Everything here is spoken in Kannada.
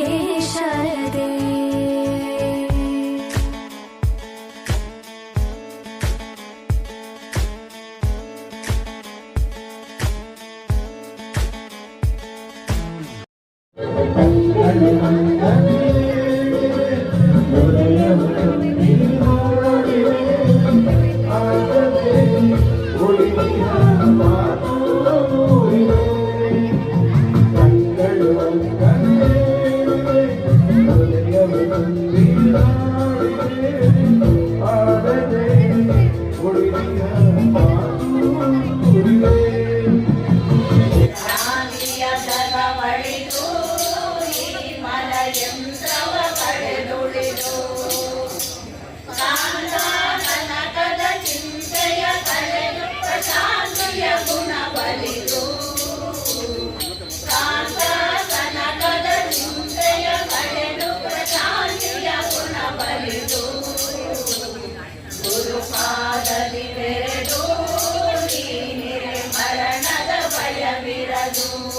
ಹೇ ಶಾರದೆ